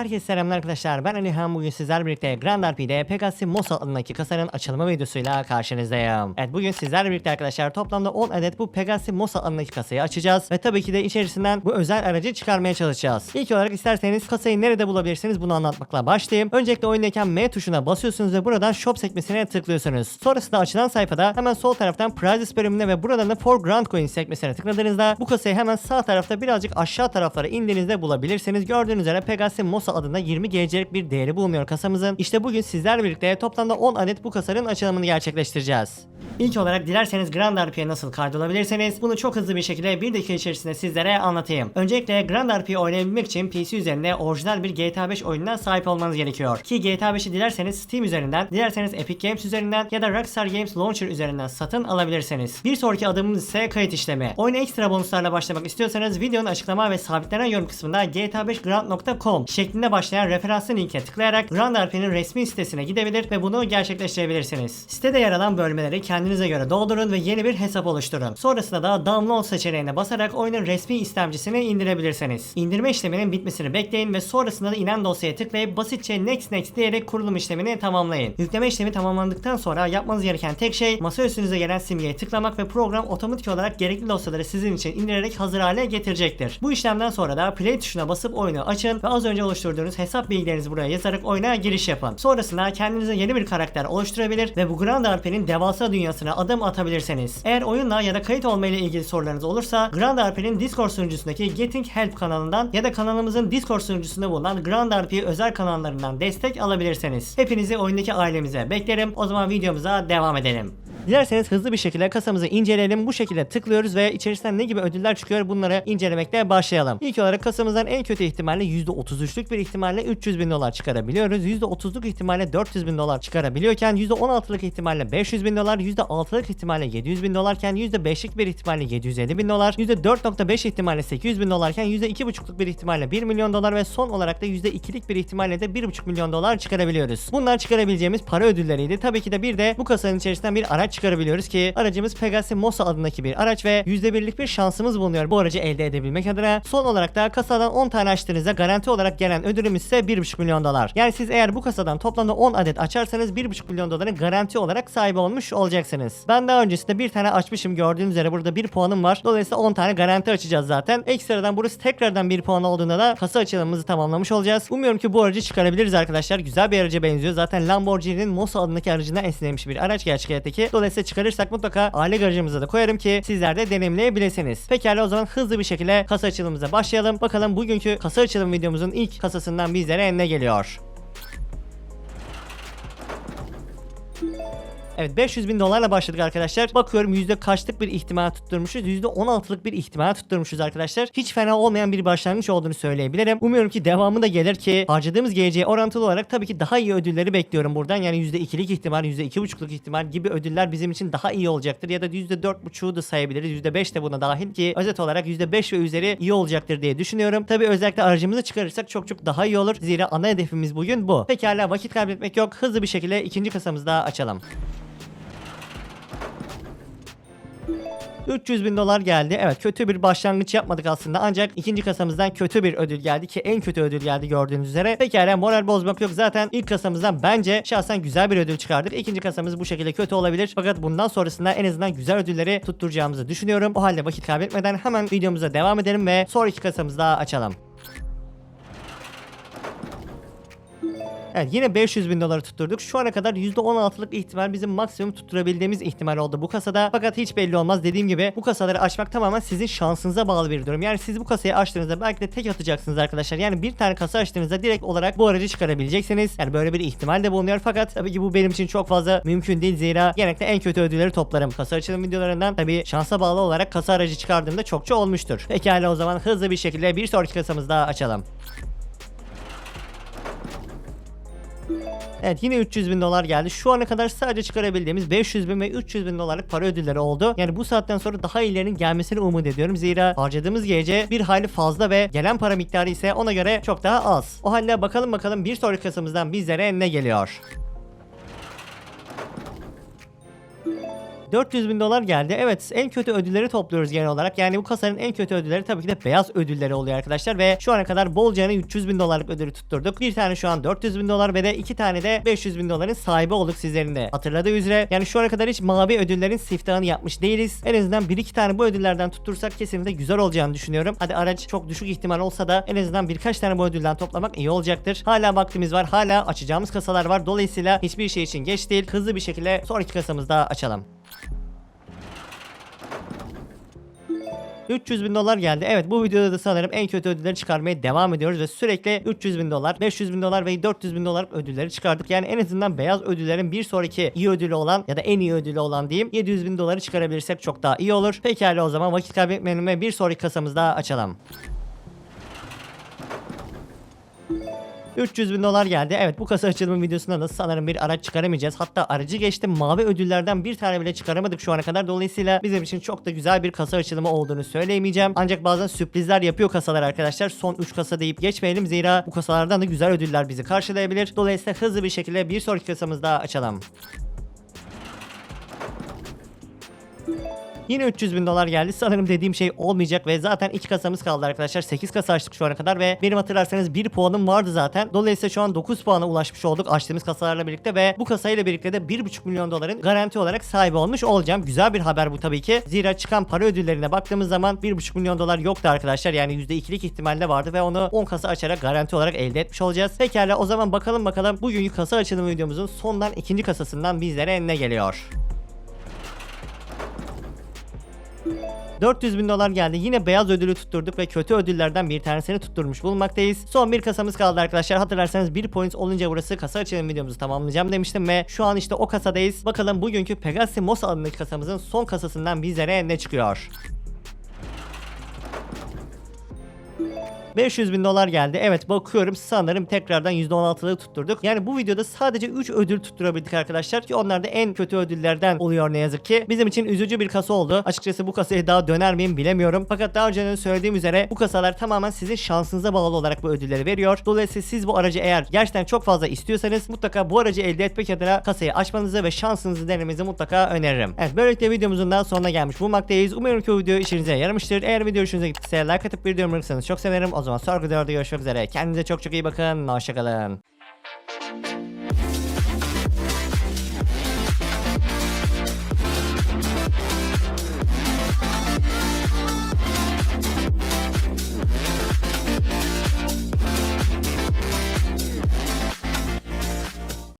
Herkese selamlar arkadaşlar. Ben Alihan. Bugün sizlerle birlikte Grand RP'de Pegasi Mosa adındaki kasanın açılımı videosuyla karşınızdayım. Evet bugün sizlerle birlikte arkadaşlar toplamda 10 adet bu Pegasi Mosa adındaki kasayı açacağız. Ve tabii ki de içerisinden bu özel aracı çıkarmaya çalışacağız. İlk olarak isterseniz kasayı nerede bulabilirsiniz bunu anlatmakla başlayayım. Öncelikle oyundayken M tuşuna basıyorsunuz ve buradan Shop sekmesine tıklıyorsunuz. Sonrasında açılan sayfada hemen sol taraftan Prizes bölümüne ve buradan da For Grand Coins sekmesine tıkladığınızda bu kasayı hemen sağ tarafta birazcık aşağı taraflara indiğinizde bulabilirsiniz. Gördüğünüz üzere Pegasi Mosa adında 20 GC'lik bir değeri bulunuyor kasamızın. İşte bugün sizlerle birlikte toplamda 10 adet bu kasanın açılımını gerçekleştireceğiz. İlk olarak dilerseniz Grand RP'ye nasıl kaydolabilirseniz bunu çok hızlı bir şekilde bir dakika içerisinde sizlere anlatayım. Öncelikle Grand RP'yi oynayabilmek için PC üzerinde orijinal bir GTA 5 oyununa sahip olmanız gerekiyor. Ki GTA 5'i dilerseniz Steam üzerinden, dilerseniz Epic Games üzerinden ya da Rockstar Games Launcher üzerinden satın alabilirsiniz. Bir sonraki adımımız ise kayıt işlemi. Oyuna ekstra bonuslarla başlamak istiyorsanız videonun açıklama ve sabitlenen yorum kısmında gta5grand.com şeklinde başlayan referanslı linke tıklayarak Grand RP'nin resmi sitesine gidebilir ve bunu gerçekleştirebilirsiniz. Sitede yer alan bölmeleri kendinize göre doldurun ve yeni bir hesap oluşturun. Sonrasında da download seçeneğine basarak oyunun resmi istemcisini indirebilirsiniz. İndirme işleminin bitmesini bekleyin ve sonrasında da inen dosyaya tıklayıp basitçe next next diyerek kurulum işlemini tamamlayın. Yükleme işlemi tamamlandıktan sonra yapmanız gereken tek şey masa üstünüze gelen simgeye tıklamak ve program otomatik olarak gerekli dosyaları sizin için indirerek hazır hale getirecektir. Bu işlemden sonra da play tuşuna basıp oyunu açın ve az önce oluşturduğunuz hesap bilgilerinizi buraya yazarak oyuna giriş yapın. Sonrasında kendinize yeni bir karakter oluşturabilir ve bu Grand RP'nin devasa dünyasına adım atabilirsiniz. Eğer oyunla ya da kayıt olma ile ilgili sorularınız olursa Grand RP'nin Discord sunucusundaki Getting Help kanalından ya da kanalımızın Discord sunucusunda bulunan Grand RP özel kanallarından destek alabilirsiniz. Hepinizi oyundaki ailemize beklerim. O zaman videomuza devam edelim. Dilerseniz hızlı bir şekilde kasamızı inceleyelim. Bu şekilde tıklıyoruz ve içerisinden ne gibi ödüller çıkıyor bunları incelemekte başlayalım. İlk olarak kasamızdan en kötü ihtimalle %33'lük bir ihtimalle 300 bin dolar çıkarabiliyoruz. %30'luk ihtimalle 400 bin dolar çıkarabiliyorken %16'lık ihtimalle 500 bin dolar, %6'lık ihtimalle 700 bin dolarken %5'lik bir ihtimalle 750 bin dolar, %4.5 ihtimalle 800 bin dolarken %2.5'luk bir ihtimalle 1 milyon dolar ve son olarak da %2'lik bir ihtimalle de 1.5 milyon dolar çıkarabiliyoruz. Bunlar çıkarabileceğimiz para ödülleriydi. Tabii ki de bir de bu kasanın içerisinden bir araç çıkarabiliyoruz ki aracımız Pegasi Mosa adındaki bir araç ve %1'lik bir şansımız bulunuyor bu aracı elde edebilmek adına. Son olarak da kasadan 10 tane açtığınızda garanti olarak gelen ödülümüz ise 1.5 milyon dolar. Yani siz eğer bu kasadan toplamda 10 adet açarsanız 1.5 milyon doların garanti olarak sahibi olmuş olacaksınız. Ben daha öncesinde bir tane açmışım gördüğünüz üzere burada bir puanım var. Dolayısıyla 10 tane garanti açacağız zaten. Ekstradan burası tekrardan bir puan olduğunda da kasa açılımımızı tamamlamış olacağız. Umuyorum ki bu aracı çıkarabiliriz arkadaşlar. Güzel bir araca benziyor. Zaten Lamborghini'nin Mosa adındaki aracından esinlenmiş bir araç gerçek hayattaki. Dolayısıyla çıkarırsak mutlaka aile garajımıza da koyarım ki sizler de deneyimleyebilirsiniz. Pekala o zaman hızlı bir şekilde kasa açılımımıza başlayalım. Bakalım bugünkü kasa açılım videomuzun ilk kasasından bizlere ne geliyor? Evet 500 bin dolarla başladık arkadaşlar. Bakıyorum yüzde kaçlık bir ihtimal tutturmuşuz. Yüzde 16'lık bir ihtimal tutturmuşuz arkadaşlar. Hiç fena olmayan bir başlangıç olduğunu söyleyebilirim. Umuyorum ki devamı da gelir ki harcadığımız geleceğe orantılı olarak tabii ki daha iyi ödülleri bekliyorum buradan. Yani yüzde ikilik ihtimal, yüzde iki buçukluk ihtimal gibi ödüller bizim için daha iyi olacaktır. Ya da yüzde dört buçuğu da sayabiliriz. Yüzde beş de buna dahil ki özet olarak yüzde beş ve üzeri iyi olacaktır diye düşünüyorum. Tabii özellikle aracımızı çıkarırsak çok çok daha iyi olur. Zira ana hedefimiz bugün bu. Pekala vakit kaybetmek yok. Hızlı bir şekilde ikinci kasamızı daha açalım. 300 bin dolar geldi. Evet kötü bir başlangıç yapmadık aslında ancak ikinci kasamızdan kötü bir ödül geldi ki en kötü ödül geldi gördüğünüz üzere. Pekala moral bozmak yok zaten ilk kasamızdan bence şahsen güzel bir ödül çıkardık. İkinci kasamız bu şekilde kötü olabilir fakat bundan sonrasında en azından güzel ödülleri tutturacağımızı düşünüyorum. O halde vakit kaybetmeden hemen videomuza devam edelim ve sonraki kasamızı daha açalım. Evet yine 500 bin doları tutturduk. Şu ana kadar %16'lık ihtimal bizim maksimum tutturabildiğimiz ihtimal oldu bu kasada. Fakat hiç belli olmaz. Dediğim gibi bu kasaları açmak tamamen sizin şansınıza bağlı bir durum. Yani siz bu kasayı açtığınızda belki de tek atacaksınız arkadaşlar. Yani bir tane kasa açtığınızda direkt olarak bu aracı çıkarabileceksiniz. Yani böyle bir ihtimal de bulunuyor. Fakat tabii ki bu benim için çok fazla mümkün değil. Zira genellikle en kötü ödülleri toplarım. Kasa açılım videolarından tabii şansa bağlı olarak kasa aracı çıkardığımda çokça olmuştur. Pekala o zaman hızlı bir şekilde bir sonraki kasamızı daha açalım. Evet yine 300 bin dolar geldi. Şu ana kadar sadece çıkarabildiğimiz 500 bin ve 300 bin dolarlık para ödülleri oldu. Yani bu saatten sonra daha iyilerinin gelmesini umut ediyorum. Zira harcadığımız gece bir hayli fazla ve gelen para miktarı ise ona göre çok daha az. O halde bakalım bakalım bir sonraki kasamızdan bizlere ne geliyor. 400 bin dolar geldi. Evet en kötü ödülleri topluyoruz genel olarak. Yani bu kasanın en kötü ödülleri tabii ki de beyaz ödülleri oluyor arkadaşlar. Ve şu ana kadar bolcana 300 bin dolarlık ödülü tutturduk. Bir tane şu an 400 bin dolar ve de iki tane de 500 bin doların sahibi olduk sizlerin de hatırladığı üzere. Yani şu ana kadar hiç mavi ödüllerin siftahını yapmış değiliz. En azından bir iki tane bu ödüllerden tuttursak kesinlikle güzel olacağını düşünüyorum. Hadi araç çok düşük ihtimal olsa da en azından birkaç tane bu ödülden toplamak iyi olacaktır. Hala vaktimiz var. Hala açacağımız kasalar var. Dolayısıyla hiçbir şey için geç değil. Hızlı bir şekilde sonraki kasamızda açalım. 300 bin dolar geldi. Evet bu videoda da sanırım en kötü ödülleri çıkarmaya devam ediyoruz ve sürekli 300 bin dolar, 500 bin dolar ve 400 bin dolar ödülleri çıkardık. Yani en azından beyaz ödüllerin bir sonraki iyi ödülü olan ya da en iyi ödülü olan diyeyim 700 bin doları çıkarabilirsek çok daha iyi olur. Pekala o zaman vakit kaybetmeyelim ve bir sonraki kasamızda açalım. 300 bin dolar geldi. Evet bu kasa açılımı videosunda da sanırım bir araç çıkaramayacağız. Hatta aracı geçtim mavi ödüllerden bir tane bile çıkaramadık şu ana kadar. Dolayısıyla bizim için çok da güzel bir kasa açılımı olduğunu söyleyemeyeceğim. Ancak bazen sürprizler yapıyor kasalar arkadaşlar. Son 3 kasa deyip geçmeyelim. Zira bu kasalardan da güzel ödüller bizi karşılayabilir. Dolayısıyla hızlı bir şekilde bir sonraki kasamızda açalım. Yine 300 bin dolar geldi. Sanırım dediğim şey olmayacak ve zaten iki kasamız kaldı arkadaşlar. 8 kasa açtık şu ana kadar ve benim hatırlarsanız 1 puanım vardı zaten. Dolayısıyla şu an 9 puana ulaşmış olduk açtığımız kasalarla birlikte ve bu kasayla birlikte de 1,5 milyon doların garanti olarak sahibi olmuş olacağım. Güzel bir haber bu tabii ki. Zira çıkan para ödüllerine baktığımız zaman 1,5 milyon dolar yoktu arkadaşlar. Yani %2'lik ihtimalle vardı ve onu 10 kasa açarak garanti olarak elde etmiş olacağız. Pekala o zaman bakalım bakalım bugünkü kasa açılımı videomuzun sondan ikinci kasasından bizlere ne geliyor? 400 bin dolar geldi. Yine beyaz ödülü tutturduk ve kötü ödüllerden bir tanesini tutturmuş bulunmaktayız. Son bir kasamız kaldı arkadaşlar. Hatırlarsanız 1 points olunca burası kasa açılım videomuzu tamamlayacağım demiştim ve şu an işte o kasadayız. Bakalım bugünkü Pegasi Mosa adındaki kasamızın son kasasından bizlere ne çıkıyor? 500 bin dolar geldi. Evet bakıyorum sanırım tekrardan %16'lığı tutturduk. Yani bu videoda sadece 3 ödül tutturabildik arkadaşlar. Ki onlar da en kötü ödüllerden oluyor ne yazık ki. Bizim için üzücü bir kasa oldu. Açıkçası bu kasaya daha döner miyim bilemiyorum. Fakat daha önce söylediğim üzere bu kasalar tamamen sizin şansınıza bağlı olarak bu ödülleri veriyor. Dolayısıyla siz bu aracı eğer gerçekten çok fazla istiyorsanız mutlaka bu aracı elde etmek adına kasayı açmanızı ve şansınızı denemenizi mutlaka öneririm. Evet böylelikle videomuzun daha sonuna gelmiş bulunmaktayız. Umarım ki bu video işinize yaramıştır. Eğer video hoşunuza gittiyse like atıp bir yorum çok sevinirim. O zaman sonraki videoda görüşmek üzere. Kendinize çok çok iyi bakın. Hoşçakalın.